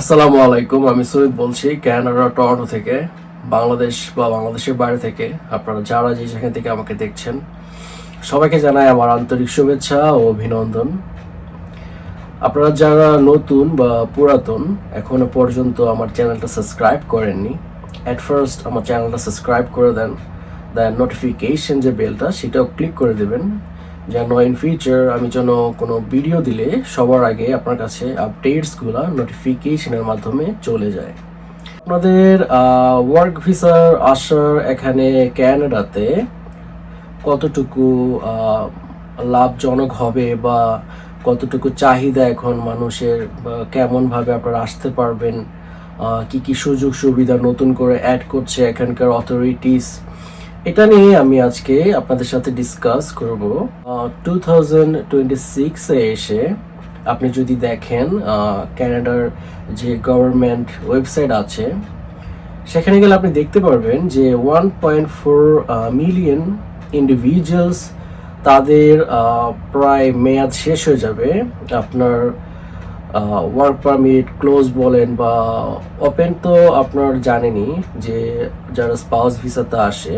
আসসালামু আলাইকুম, আমি সৈয়দ বলছি ক্যানাডা টরন্টো থেকে, বাংলাদেশ বা বাংলাদেশের বাইরে থেকে। আপনারা যারা যে সেখান থেকে আমাকে দেখছেন, সবাইকে জানাই আমার আন্তরিক শুভেচ্ছা ও অভিনন্দন। আপনারা যারা নতুন বা পুরাতন, এখনও পর্যন্ত আমার চ্যানেলটা সাবস্ক্রাইব করেননি অ্যাট ফার্স্ট আমার চ্যানেলটা সাবস্ক্রাইব করে দেন দেন নোটিফিকেশন যে বেলটা, সেটাও ক্লিক করে দেবেন। যেন ইন ফিউচার আমি যেন কোনো ভিডিও দিলে সবার আগে আপনার কাছে আপডেটসগুলো নোটিফিকেশনের মাধ্যমে চলে যায়। আপনাদের ওয়ার্ক ভিসার আসার এখানে ক্যানাডাতে কতটুকু লাভজনক হবে বা কতটুকু চাহিদা এখন মানুষের কেমনভাবে আপনারা আসতে পারবেন কি কি সুযোগ সুবিধা নতুন করে অ্যাড করছে এখানকার অথরিটিস এটা নিয়ে আমি আজকে আপনাদের সাথে ডিসকাস করব। টু থাউজেন্ড টোয়েন্টি সিক্সে এসে আপনি যদি দেখেন আহ, কানাডার যে গভর্নমেন্ট ওয়েবসাইট আছে সেখানে গেলে আপনি দেখতে পারবেন যে one point four million individuals তাদের প্রায় মেয়াদ শেষ হয়ে যাবে। আপনার ওয়ার্ক পারমিট ক্লোজ বলেন বা ওপেন তো আপনার জানেনই যে যারা স্পাউস ভিসাতে আসে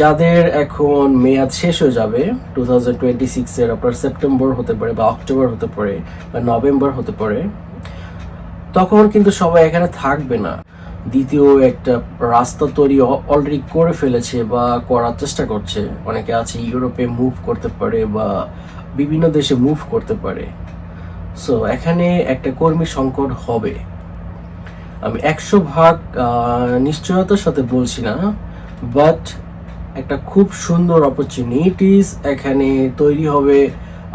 যাদের এখন মেয়াদ শেষ হয়ে যাবে টু থাউজেন্ড টোয়েন্টি সিক্সের আপনার সেপ্টেম্বর হতে পারে বা অক্টোবর হতে পারে বা নভেম্বর হতে পারে, তখন কিন্তু সবাই এখানে থাকবে না। দ্বিতীয় একটা রাস্তা তৈরি অলরেডি করে ফেলেছে বা করার চেষ্টা করছে। অনেকে আছে ইউরোপে মুভ করতে পারে বা বিভিন্ন দেশে মুভ করতে পারে। সো এখানে একটা কর্মী সংকট হবে। আমি একশো ভাগ নিশ্চয়তার সাথে বলছি না বাট একটা খুব সুন্দর অপরচুনিটিস এখানে তৈরি হবে।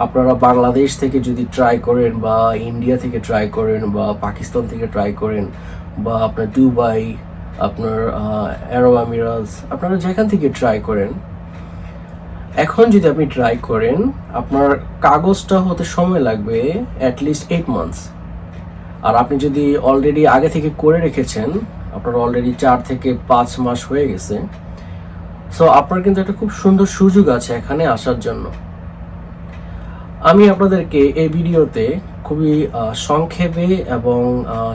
আপনারা বাংলাদেশ থেকে যদি ট্রাই করেন বা ইন্ডিয়া থেকে ট্রাই করেন বা পাকিস্তান থেকে ট্রাই করেন বা আপনার দুবাই আপনার অ্যারো আমিরাজ আপনারা যেখান থেকে ট্রাই করেন, এখন যদি আপনি ট্রাই করেন, আপনার কাগজটা হতে সময় লাগবে অ্যাটলিস্ট এইট মান্থস আর আপনি যদি অলরেডি আগে থেকে করে রেখেছেন, আপনার অলরেডি চার থেকে পাঁচ মাস হয়ে গেছে সো আপনার কিন্তু একটা খুব সুন্দর সুযোগ আছে এখানে আসার জন্য। আমি আপনাদেরকে এই ভিডিওতে খুবই সংক্ষেপে এবং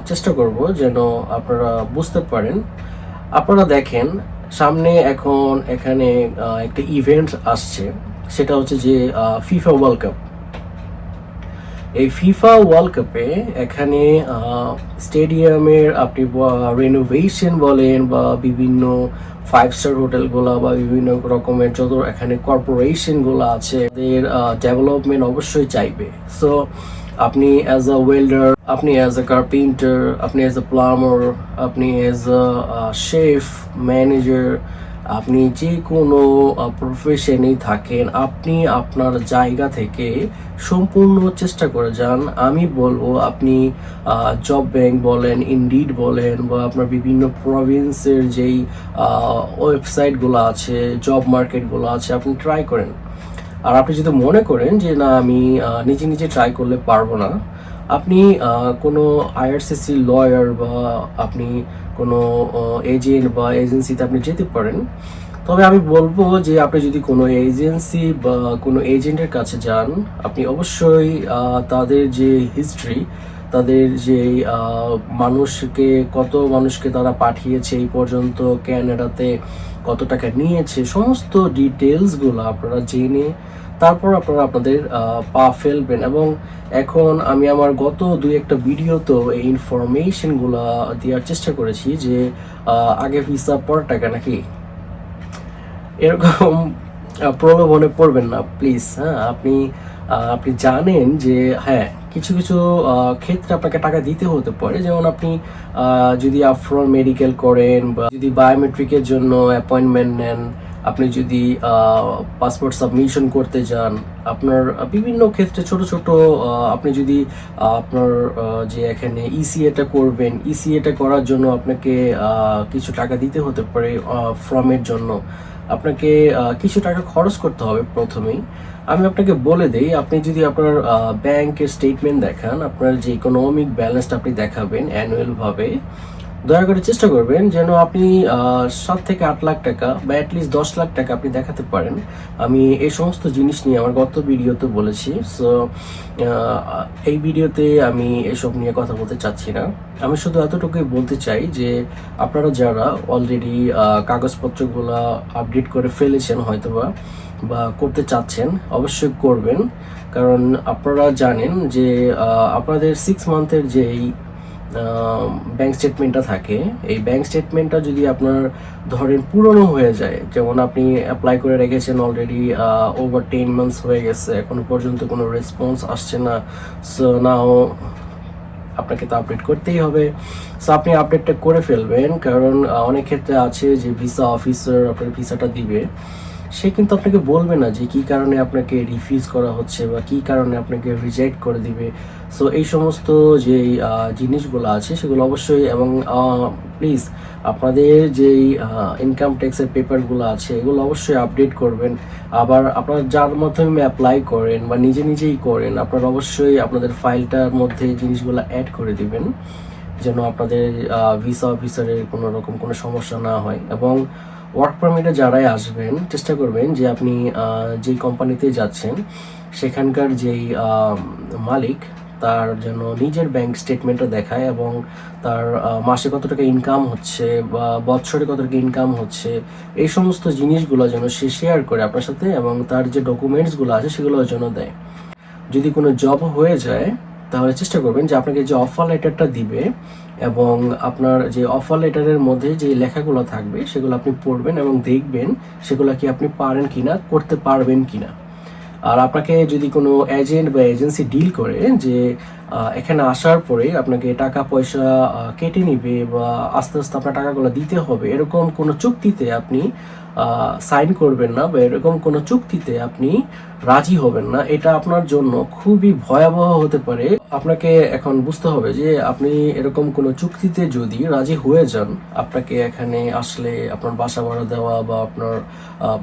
চেষ্টা করব যেন আপনারা বুঝতে পারেন। আপনারা দেখেন, সামনে এখন এখানে একটা ইভেন্ট আসছে। সেটা হচ্ছে যে ফিফা ওয়ার্ল্ড কাপ এই ফিফা ওয়ার্ল্ড কাপে এখানে স্টেডিয়ামের আপনি রেনোভেশন বলেন বা বিভিন্ন ফাইভ স্টার হোটেলগুলো বা বিভিন্ন রকমের যত এখানে কর্পোরেশনগুলো আছে, এদের ডেভেলপমেন্ট অবশ্যই চাইবে। সো আপনি অ্যাজ আ ওয়েল্ডার আপনি অ্যাজ আ কার্পেন্টার আপনি অ্যাজ আ প্লামার আপনি অ্যাজ আ শেফ ম্যানেজার আপনি যে কোনো প্রফেশনেই থাকেন, আপনি আপনার জায়গা থেকে সম্পূর্ণ চেষ্টা করে যান। আমি বলব আপনি জব ব্যাংক বলেন ইন্ডিড বলেন, বা আপনার বিভিন্ন প্রভিন্সের যেই ওয়েবসাইটগুলো আছে জব মার্কেটগুলো আছে, আপনি ট্রাই করেন। আর আপনি যদি মনে করেন যে না, আমি নিজে নিজে ট্রাই করলে পারব না, আপনি কোনো আইআরসিসি লয়ার বা আপনি কোনো এজেন্ট বা এজেন্সিতে আপনি যেতে পারেন, তবে আমি বলব যে আপনি যদি কোনো এজেন্সি বা কোনো এজেন্টের কাছে যান, আপনি অবশ্যই তাদের যে হিস্ট্রি তাদের যে মানুষকে, কত মানুষকে তারা পাঠিয়েছে এই পর্যন্ত, ক্যানাডাতে কত টাকা নিয়েছে, সমস্ত ডিটেলসগুলো আপনারা জেনে তারপর আপনারা আপনাদের পা ফেলবেন। এবং এখন আমি আমার গত দুই একটা ভিডিওতেও এই ইনফরমেশনগুলো দেওয়ার চেষ্টা করেছি যে আগে ভিসা পর টাকা নাকি? এরকম প্রলোভনে পড়বেন না প্লিজ হ্যাঁ? আপনি আপনি জানেন যে হ্যাঁ কিছু কিছু ক্ষেত্রে আপনাকে টাকা দিতে হতে পারে। যেমন আপনি যদি আফ্রন মেডিকেল করেন বা যদি বায়োমেট্রিকের জন্য অ্যাপয়েন্টমেন্ট নেন আপনি যদি পাসপোর্ট সাবমিশন করতে যান, আপনার বিভিন্ন ক্ষেত্রে ছোট ছোট আপনি যদি আপনার যে এখানে ইসিএটা করবেন ইসিএটা করার জন্য আপনাকে কিছু টাকা দিতে হতে পারে ফর্মের জন্য। আপনাকে কিছু টাকা খরচ করতে হবে প্রথমেই। আমি আপনাকে বলে দেই, আপনি যদি আপনার ব্যাংকের স্টেটমেন্ট দেখান, আপনার যে ইকোনমিক ব্যালেন্সটা আপনি দেখাবেন অ্যানুয়াল ভাবে দয়া করে চেষ্টা করবেন যেন আপনি সাত থেকে আট লাখ টাকা বা অ্যাটলিস্ট দশ লাখ টাকা আপনি দেখাতে পারেন। আমি এই সমস্ত জিনিস নিয়ে আমার গত ভিডিওতে বলেছি সো এই ভিডিওতে আমি এসব নিয়ে কথা বলতে চাচ্ছি না। আমি শুধু এতটুকুই বলতে চাই যে, আপনারা যারা অলরেডি কাগজপত্রগুলো আপডেট করে ফেলেছেন হয়তোবা বা করতে চাচ্ছেন, অবশ্যই করবেন। কারণ আপনারা জানেন যে আপনাদের সিক্স মান্থের যেই ব্যাংক স্টেটমেন্টটা থাকে। এই ব্যাংক স্টেটমেন্টটা যদি আপনার ধরেন পুরনো হয়ে যায়, যেমন আপনি অ্যাপ্লাই করে রেখেছেন অলরেডি ওভার টেন মান্থস হয়ে গেছে, এখনও পর্যন্ত কোনো রেসপন্স আসছে না সো নাও আপনাকে তো আপডেট করতেই হবে। সো আপনি আপডেটটা করে ফেলবেন, কারণ অনেক ক্ষেত্রে আছে যে ভিসা অফিসার আপনার ভিসাটা দিবে। সে কিন্তু আপনাকে বলবে না যে কি কারণে আপনাকে রিফিউজ করা হচ্ছে বা কি কারণে আপনাকে রিজেক্ট করে দিবে। সো এই সমস্ত যে জিনিসগুলো আছে, সেগুলো অবশ্যই এবং প্লিজ আপনাদের যেই ইনকাম ট্যাক্সের পেপারগুলো আছে, এগুলো অবশ্যই আপডেট করবেন। আবার আপনারা যার মাধ্যমে অ্যাপ্লাই করেন বা নিজে নিজেই করেন, আপনারা অবশ্যই আপনাদের ফাইলটার মধ্যে জিনিসগুলো অ্যাড করে দিবেন। যেন আপনাদের ভিসা অফিসারের কোনো রকম কোনো সমস্যা না হয়। এবং ওয়ার্ক পারমিটে যারাই আসবেন, চেষ্টা করবেন যে আপনি যেই কোম্পানিতে যাচ্ছেন, সেখানকার যেই মালিক, তার যেন নিজের ব্যাংক স্টেটমেন্টটা দেখায় এবং তার মাসে কত টাকা ইনকাম হচ্ছে বা বছরে কত টাকা ইনকাম হচ্ছে, এই সমস্ত জিনিসগুলো যেন সে শেয়ার করে আপনার সাথে এবং তার যে ডকুমেন্টসগুলো আছে সেগুলো যেন দেয়। যদি কোনো জব হয়ে যায় তাহলে চেষ্টা করবেন যে আপনাকে যে অফার লেটারটা দিবে এবং আপনার যে অফার লেটারের মধ্যে যে লেখাগুলো থাকবে, সেগুলো আপনি পড়বেন এবং দেখবেন সেগুলো কি আপনি পারেন কিনা, করতে পারবেন কিনা। আর আপনাকে যদি কোনো এজেন্ট বা এজেন্সি ডিল করে যে এখানে আসার পরে আপনাকে টাকা পয়সা কেটে নিবে বা আস্তে আস্তে আপনার টাকাগুলো দিতে হবে, এরকম কোনো চুক্তিতে আপনি সাইন করবেন না বা এরকম কোনো চুক্তিতে আপনি রাজি হবেন না, এটা আপনার জন্য খুবই ভয়াবহ হতে পারে। আপনাকে এখন বুঝতে হবে যে আপনি এরকম কোনো চুক্তিতে যদি রাজি হয়ে যান, আপনাকে এখানে আসলে আপনার বাসা ভাড়া দেওয়া বা আপনার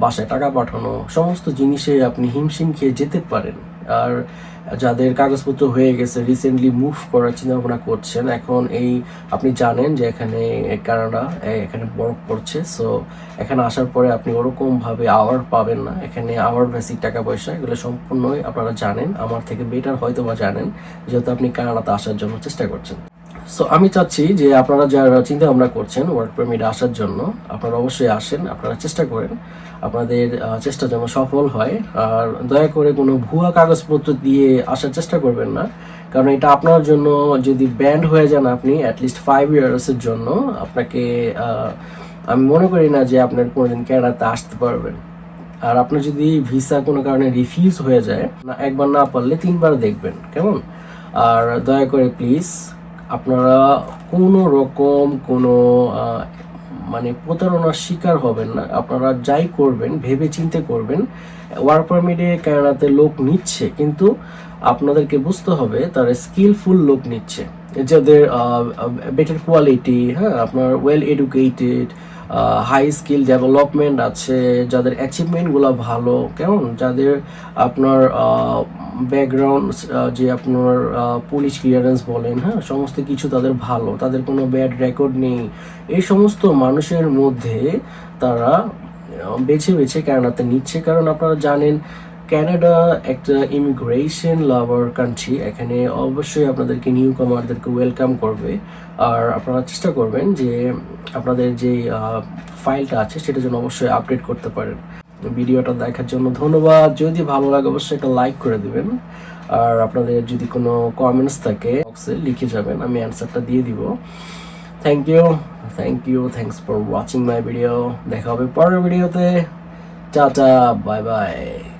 বাসায় টাকা পাঠানো, সমস্ত জিনিসে আপনি হিমশিম খেয়ে যেতে পারেন। আর যাদের কাগজপত্র হয়ে গেছে রিসেন্টলি মুভ করার চিন্তা ভাবনা করছেন, এখন এই আপনি জানেন যে এখানে কানাডা এখানে বরফ পড়ছে সো এখানে আসার পরে আপনি ওরকমভাবে আওয়ার পাবেন না। এখানে আওয়ার বেসিক টাকা পয়সা এগুলো সম্পূর্ণই আপনারা জানেন। আমার থেকে বেটার হয়তো বা জানেন, যেহেতু আপনি কানাডাতে আসার জন্য চেষ্টা করছেন। সো আমি চাচ্ছি যে আপনারা যারা চিন্তা ভাবনা করছেন ওয়ার্ক পারমিট আসার জন্য, আপনারা অবশ্যই আসেন, আপনারা চেষ্টা করেন। আপনাদের চেষ্টা যেন সফল হয়। আর দয়া করে কোনো ভুয়া কাগজপত্র দিয়ে আসার চেষ্টা করবেন না। কারণ এটা আপনার জন্য যদি ব্যান্ড হয়ে যান আপনি অ্যাটলিস্ট ফাইভ ইয়ার্সের জন্য, আপনাকে আমি মনে করি না যে আপনার কোনোদিন ক্যানাডাতে আসতে পারবেন। আর আপনার যদি ভিসা কোনো কারণে রিফিউজ হয়ে যায়, না, একবার না পারলে তিনবার দেখবেন, কেমন? আর দয়া করে প্লিজ আপনারা কোনো রকম কোনো মানে প্রতারণার শিকার হবেন না। আপনারা যাই করবেন ভেবে চিন্তে করবেন ওয়ার্ক পারমিটে কানাডাতে লোক নিচ্ছে, কিন্তু আপনাদেরকে বুঝতে হবে তারা স্কিলফুল লোক নিচ্ছে। যাদের বেটার কোয়ালিটি হ্যাঁ আপনার well educated high skill development আছে, যাদের অ্যাচিভমেন্টগুলো ভালো, কেমন? যাদের আপনার ব্যাকগ্রাউন্ড যে আপনার পুলিশ ক্লিয়ারেন্স বলেন হ্যাঁ সমস্ত কিছু তাদের ভালো, তাদের কোনো ব্যাড রেকর্ড নেই। এই সমস্ত মানুষের মধ্যে তারা বেছে বেছে কানাডাতে নিচ্ছে। কারণ আপনারা জানেন ক্যানাডা একটা ইমিগ্রেশন লাভার কান্ট্রি এখানে অবশ্যই আপনাদেরকে নিউ কামারদেরকে ওয়েলকাম করবে। আর আপনারা চেষ্টা করবেন যে আপনাদের যে ফাইলটা আছে, সেটা যেন অবশ্যই আপডেট করতে পারেন। ভিডিওটা দেখার জন্য ধন্যবাদ। যদি ভালো লাগে, অবশ্যই একটা লাইক করে দিবেন। আর আপনাদের যদি কোনো কমেন্টস থাকে বক্সে লিখে যাবেন, আমি অ্যান্সারটা দিয়ে দিব। Thank you thank you thanks for watching my video দেখা হবে পরের ভিডিওতে টাটা বাই বাই